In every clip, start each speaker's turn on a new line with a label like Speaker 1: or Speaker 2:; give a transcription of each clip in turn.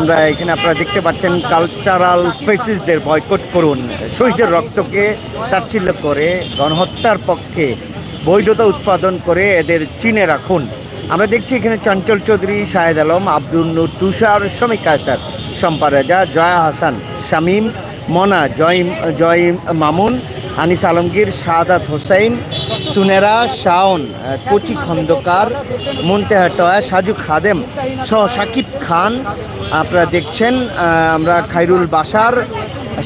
Speaker 1: আমরা এখানে আপনারা দেখতে পাচ্ছেন কালচারাল ফেসিসদের বয়কট করুন। শহীদের রক্তকে তাচ্ছিল্য করে, গণহত্যার পক্ষে বৈধতা উৎপাদন করে এদের চিনে রাখুন। আমরা দেখছি এখানে চঞ্চল চৌধুরী, শাহেদ আলম, আব্দুল নূর তুষার শমিক কায়সার, শম্পা রাজা, জয়া হাসান, শামীম, মনা, জয়িম জয়িম মামুন, আনিস আলমগীর শাহাদাত হোসেন, সুনেরা শাওন, কচি খন্দকার, মুনতেহা টয়া, সাজু খাদেম সহ সাকিব খান আপনারা দেখছেন আমরা খাইরুল বাসার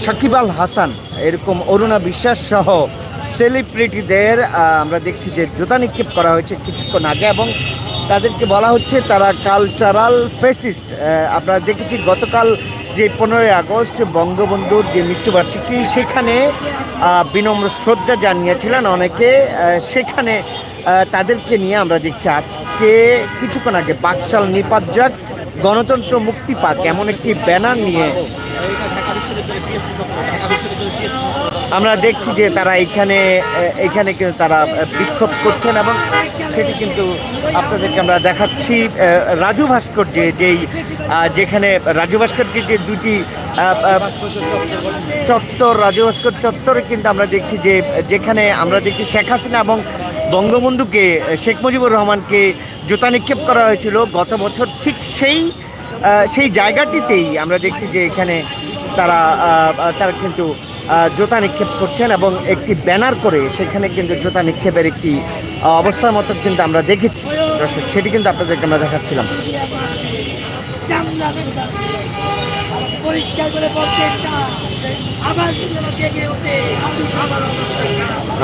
Speaker 1: সাকিব আল হাসান, এরকম অরুণা বিশ্বাস সহ সেলিব্রিটিদের আমরা দেখছি যে জোতা নিক্ষেপ করা হয়েছে কিছুক্ষণ আগে এবং তাদেরকে বলা হচ্ছে তারা কালচারাল ফেসিস্ট আপনারা দেখেছি গতকাল যে পনেরোই আগস্ট বঙ্গবন্ধুর যে মৃত্যুবার্ষিকী, সেখানে বিনম্র শ্রদ্ধা জানিয়েছিলেন অনেকে। সেখানে তাদেরকে নিয়ে আমরা দেখছি। আজকে কিছুক্ষণ আগে বাকশাল নিপাত যাক গণতন্ত্র মুক্তি পাক, এমন একটি ব্যানার নিয়ে আমরা দেখছি যে তারা এখানে এখানে কিন্তু তারা বিক্ষোভ করছেন এবং সেটি কিন্তু আপনাদেরকে আমরা দেখাচ্ছি রাজু ভাস্কর্যে যেই যেখানে রাজু ভাস্কর্যের যে দুটি চত্বর, রাজু ভাস্কর চত্বরে কিন্তু আমরা দেখছি যে যেখানে আমরা দেখছি শেখ হাসিনা এবং বঙ্গবন্ধুকে, শেখ মুজিবুর রহমানকে জুতা নিক্ষেপ করা হয়েছিল। গত বছর ঠিক সেই সেই জায়গাটিতেই আমরা দেখছি যে এখানে তারা তারা কিন্তু জোতা নিক্ষেপ করছেন এবং একটি ব্যানার করে সেখানে কিন্তু জোতা নিক্ষেপের একটি অবস্থার মতো কিন্তু আমরা দেখেছি। দর্শক, সেটি কিন্তু আপনাদেরকে আমরা দেখাচ্ছিলাম।
Speaker 2: পরিষ্কার করে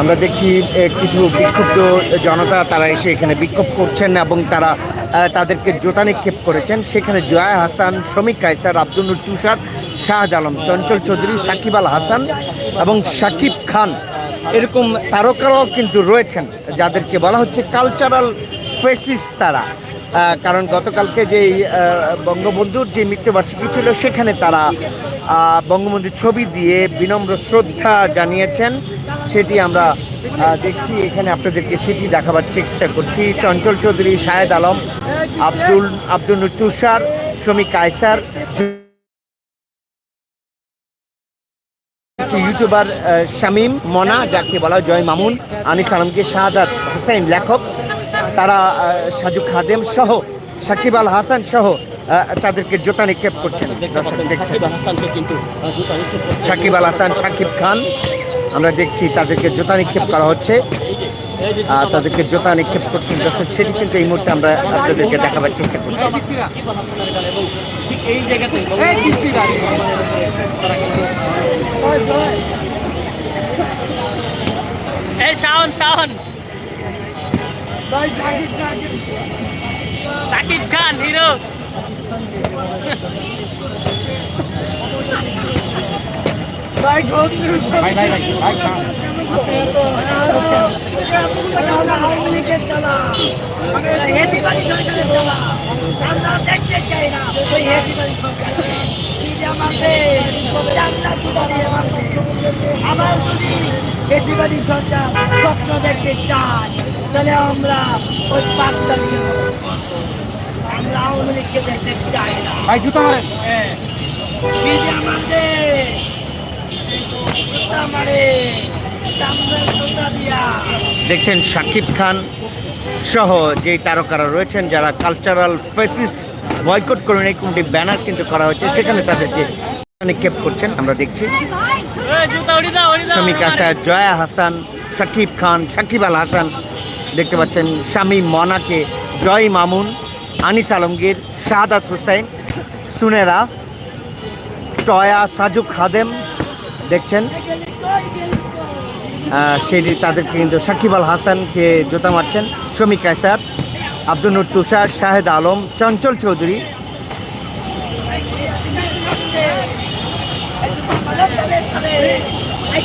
Speaker 2: আমরা
Speaker 1: দেখছি কিছু বিক্ষুব্ধ জনতা তারা এসে এখানে বিক্ষোভ করছেন এবং তারা তাদেরকে জোতা নিক্ষেপ করেছেন। সেখানে জয়া হাসান শমিক কায়সার, আব্দুল তুষার শাহাদ আলম, চঞ্চল চৌধুরী, সাকিব আল হাসান এবং সাকিব খান এরকম তারকারাও কিন্তু রয়েছেন, যাদেরকে বলা হচ্ছে কালচারাল ফেসিস্ট তারা। কারণ গতকালকে যেই বঙ্গবন্ধুর যে মৃত্যুবার্ষিকী ছিল, সেখানে তারা বঙ্গবন্ধুর ছবি দিয়ে বিনম্র শ্রদ্ধা জানিয়েছেন। সেটি আমরা দেখছি এখানে আপনাদেরকে সেটি দেখাবার চেষ্টা করছি। চঞ্চল চৌধুরী শাহেদ আলম আব্দুল আব্দুল তুষার শমী কায়সার ইউটিউবার শামীম মনা যাকে বলা হয় জয় মামুন আনিস আলমকে শাহাদাত হোসেন লেখক তারা সাজু খাদেম সহ সাকিব আল হাসান সহ তাদেরকে জোতা নিক্ষেপ করছেন।
Speaker 3: সাকিব
Speaker 1: আল হাসান সাকিব খান আমরা দেখছি তাদেরকে জোতা নিক্ষেপ করা হচ্ছে। আহ, তাদেরকে জোতা নিক্ষেপ করছেন দর্শক সেটি কিন্তু এই মুহূর্তে আমরা আপনাদেরকে দেখাবার চেষ্টা করছি।
Speaker 4: শাওন শাওন। সাকিব খান হিরো
Speaker 3: ভাই ভাই ভাই ভাই খান।
Speaker 2: আমরা আওয়ামী লীগের জ্বালা আমরা হেতিবাদী সরকারের জ্বালা আমরা দেখতে চাই না ওই হেতিবাদী সরকারকে কি যে আমাদের চামড়া তুলে দিয়ে মারবে আবার যদি হেতিবাদী সরকার স্বপ্ন দেখতে চায় তাহলে আমরা ওই পাঁচ তারিখে আমরা আওয়ামী লীগকে দেখতে চাই না
Speaker 3: জুতা মারেন
Speaker 2: হ্যাঁ। কি যে আমাদের জুতা মারে চামড়ার জুতা দিয়া
Speaker 1: দেখছেন সাকিব খান সহ যে তারকারা রয়েছেন যারা কালচারাল ফেসিস্ট বয়কট করুন এই কোনটি ব্যানার কিন্তু করা হয়েছে সেখানে তাদেরকে নিক্ষেপ করছেন। আমরা দেখছি। শমিক আসাদ জয়া হাসান সাকিব খান সাকিব আল হাসান দেখতে পাচ্ছেন স্বামী মনাকে জয় মামুন আনিস আলমগীর শাহাদাত হোসেন সুনেরা টয়া সাজু খাদেম দেখছেন সেটি তাদেরকে কিন্তু সাকিব আল হাসানকে জোতা মারছেন। শমী কায়সার আব্দুল নুর তুষার শাহেদ আলম চঞ্চল চৌধুরী।
Speaker 2: Ay,